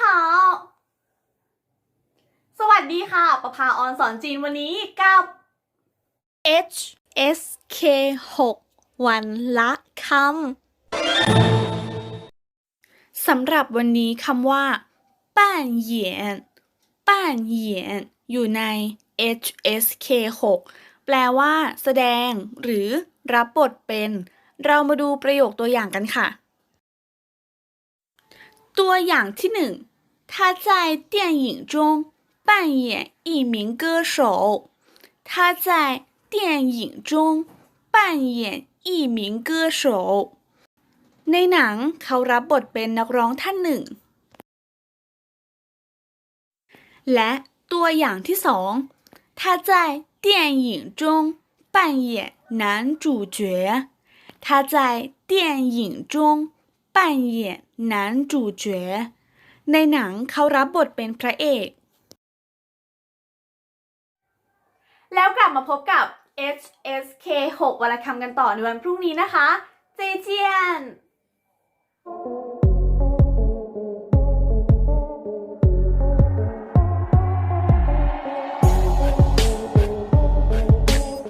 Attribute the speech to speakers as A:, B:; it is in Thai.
A: 好สวัสดีค่ะ ประภาออนสอนจีนวันนี้กับ
B: H S K 6 วันละคำสำหรับวันนี้คำว่าป้านเหยียนป้านเหยียนอยู่ใน H S K 6 แปลว่าแสดง หรือรับบทเป็น เรามาดูประโยคตัวอย่างกันค่ะ ตัวอย่างที่หนึ่ง 他在电影中扮演一名歌手。他在电影中扮演一名歌手。ในหนังเขารับบทเป็นนักร้องท่านหนึ่ง และตัวอย่างที่สอง他在电影中扮演男主角。他在电影中扮演男主角。 ในหนังเขารับบทเป็นพระเอก
A: แล้วกลับมาพบกับ HSK 6วันละคำกันต่อในวันพรุ่งนี้นะคะ เจเจียน